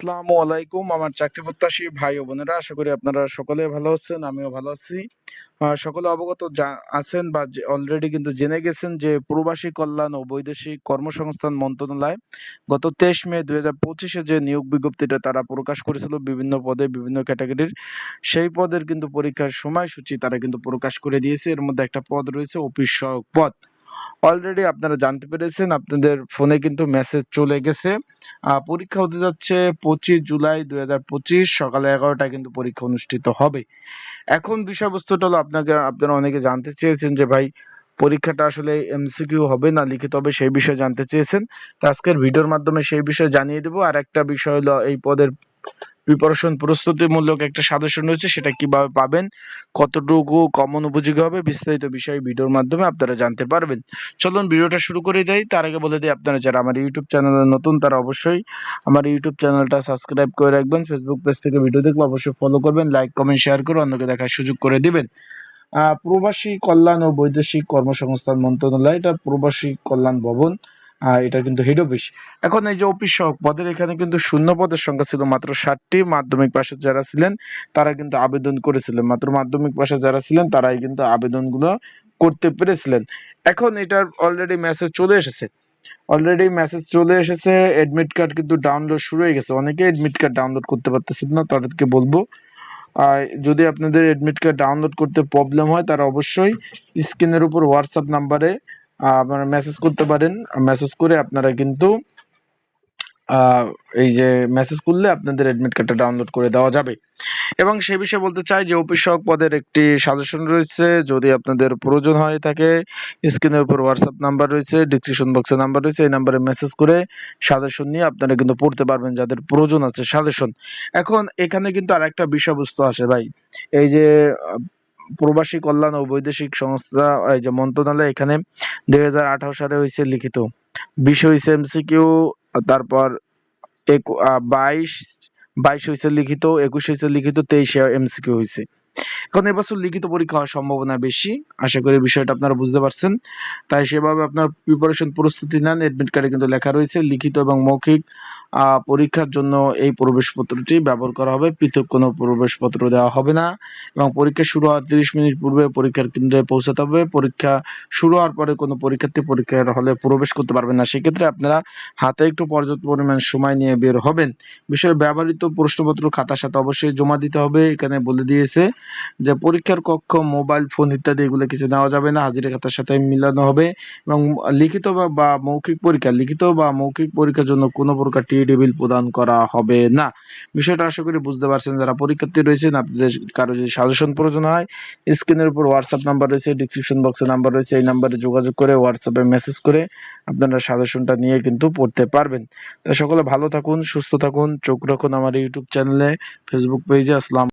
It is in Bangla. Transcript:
আসসালামু আলাইকুম, আমার চাকরি প্রত্যাশী ভাই ও বোনেরা। আশা করি আপনারা সকলে ভালো আছেন, আমিও ভালো আছি। সকলে অবগত আছেন বা অলরেডি কিন্তু জেনে গেছেন যে প্রবাসী কল্যাণ ও বৈদেশিক কর্মসংস্থান মন্ত্রণালয় গত তেইশ মে দুই হাজার পঁচিশে যে নিয়োগ বিজ্ঞপ্তিটা তারা প্রকাশ করেছিল বিভিন্ন পদে, বিভিন্ন ক্যাটাগরির, সেই পদের কিন্তু পরীক্ষার সময়সূচি তারা কিন্তু প্রকাশ করে দিয়েছে। এর মধ্যে একটা পদ রয়েছে অফিস সহায়ক পদ। অলরেডি আপনারা জানতে পেরেছেন, আপনাদের ফোনে কিন্তু মেসেজ চলে গেছে। পরীক্ষা হতে যাচ্ছে পঁচিশ জুলাই দুই হাজার পঁচিশ, সকালে এগারোটায় কিন্তু পরীক্ষা অনুষ্ঠিত হবে। এখন বিষয়বস্তুটা হলো আপনাকে, আপনারা অনেকে জানতে চেয়েছেন যে ভাই, পরীক্ষাটা আসলে এমসিকিউ হবে না লিখিত হবে সেই বিষয়ে জানতে চেয়েছেন। তো আজকের ভিডিওর মাধ্যমে সেই বিষয়ে জানিয়ে দেবো। আর একটা বিষয় হলো এই পদের প্রিপারেশন প্রস্তুতিমূলক একটা সাজেশন রয়েছে, সেটা কীভাবে পাবেন, কতটুকু কমন উপযোগী হবে, বিস্তারিত বিষয় ভিডিওর মাধ্যমে আপনারা জানতে পারবেন। চলুন ভিডিওটা শুরু করে দেই। তার আগে বলে দিই, আপনারা যারা আমার ইউটিউব চ্যানেলে নতুন, তারা অবশ্যই আমার ইউটিউব চ্যানেলটা সাবস্ক্রাইব করে রাখবেন। ফেসবুক পেজ থেকে ভিডিও দেখলে অবশ্যই ফলো করবেন লাইক কমেন্ট শেয়ার করে অন্যকে দেখার সুযোগ করে দিবেন। প্রবাসী কল্যাণ ও বৈদেশিক কর্মসংস্থান মন্ত্রণালয়, এটা প্রবাসী কল্যাণ ভবন। এটা কিন্তু হেড অফিস এখন এই যে অফিস সহক পদের এখানে কিন্তু শূন্য পদের সংখ্যা ছিল মাত্র ষাটটি। মাধ্যমিক পাশে যারা ছিলেন, তারা কিন্তু আবেদন করেছিলেন। মাত্র মাধ্যমিক পাশে যারা ছিলেন, তারাই কিন্তু আবেদনগুলো করতে পেরেছিলেন। এখন এটার অলরেডি মেসেজ চলে এসেছে। অলরেডি মেসেজ চলে এসেছে এডমিট কার্ড কিন্তু ডাউনলোড শুরু হয়ে গেছে। অনেকে এডমিট কার্ড ডাউনলোড করতে পারতেছেন না, তাদেরকে বলব। আর যদি আপনাদের এডমিট কার্ড ডাউনলোড করতে প্রবলেম হয়, তারা অবশ্যই স্ক্রিনের উপর হোয়াটসঅ্যাপ নাম্বারে আপনারা মেসেজ করতে পারেন। মেসেজ করে আপনারা কিন্তু এই যে মেসেজ করলে আপনাদের এডমিট কার্ডটা ডাউনলোড করে দেওয়া যাবে। এবং সে বিষয়ে বলতে চাই যে অফিস পদের একটি সাজেশন রয়েছে। যদি আপনাদের প্রয়োজন হয়ে থাকে স্ক্রিনের উপর হোয়াটসঅ্যাপ নাম্বার রয়েছে ডিসক্রিপশন বক্সে নাম্বার রয়েছে, এই নাম্বারে মেসেজ করে সাজেশন নিয়ে আপনারা কিন্তু পড়তে পারবেন যাদের প্রয়োজন আছে সাজেশন এখন এখানে কিন্তু আর একটা বিষয়বস্তু আসে ভাই। এই যে প্রবাসী কল্যাণ ও বৈদেশিক সংস্থা যে মন্ত্রণালয় এখানে দুই হাজার আঠারো সালে হয়েছে লিখিত। বিশ হয়েছে এমসিকিউ তারপর বাইশ বাইশ হয়েছে লিখিত, একুশ হয়েছে লিখিত, তেইশে এমসিকিউ হয়েছে এখন এবছর লিখিত পরীক্ষা হওয়ার সম্ভাবনা বেশি। আশা করি বিষয়টা আপনারা বুঝতে পারছেন। তাই সেভাবে আপনার প্রিপারেশন প্রস্তুতি নেন। এডমিট কার্ডে কিন্তু লেখা রয়েছে, লিখিত এবং মৌখিক পরীক্ষার জন্য এই প্রবেশপত্রটি ব্যবহার করা হবে। পৃথক কোনো প্রবেশপত্র দেওয়া হবে না এবং পরীক্ষা শুরু হওয়ার তিরিশ মিনিট পূর্বে পরীক্ষার কেন্দ্রে পৌঁছাতে হবে। পরীক্ষা শুরু হওয়ার পরে কোনো পরীক্ষার্থী পরীক্ষার হলে প্রবেশ করতে পারবেন না। সেক্ষেত্রে আপনারা হাতে একটু পর্যাপ্ত পরিমাণ সময় নিয়ে বের হবেন। বিষয়ে ব্যবহৃত প্রশ্নপত্র খাতার সাথে অবশ্যই জমা দিতে হবে। এখানে বলে দিয়েছে যে পরীক্ষার কক্ষ, মোবাইল ফোন ইত্যাদি এগুলো কিছু নেওয়া যাবে না। হাজিরা খাতার সাথে মিলানো হবে এবং লিখিত বা- বা মৌখিক পরীক্ষা, লিখিত বা মৌখিক পরীক্ষার জন্য কোনো প্রকার টি টেবিল প্রদান করা হবে না। বিষয়টা আশা করি বুঝতে পারছেন যারা পরীক্ষার্থী রয়েছেন, আপনাদের কারও যদি সাজেশন প্রয়োজন হয়, স্ক্রিনের উপর হোয়াটসঅ্যাপ নাম্বার রয়েছে ডিসক্রিপশন বক্সে নাম্বার রয়েছে, এই নাম্বারে যোগাযোগ করে হোয়াটসঅ্যাপে মেসেজ করে আপনারা সাজেশনটা নিয়ে কিন্তু পড়তে পারবেন। তাই সকলে ভালো থাকুন, সুস্থ থাকুন, চোখ রাখুন আমার ইউটিউব চ্যানেলে ফেসবুক পেজে আসসালাম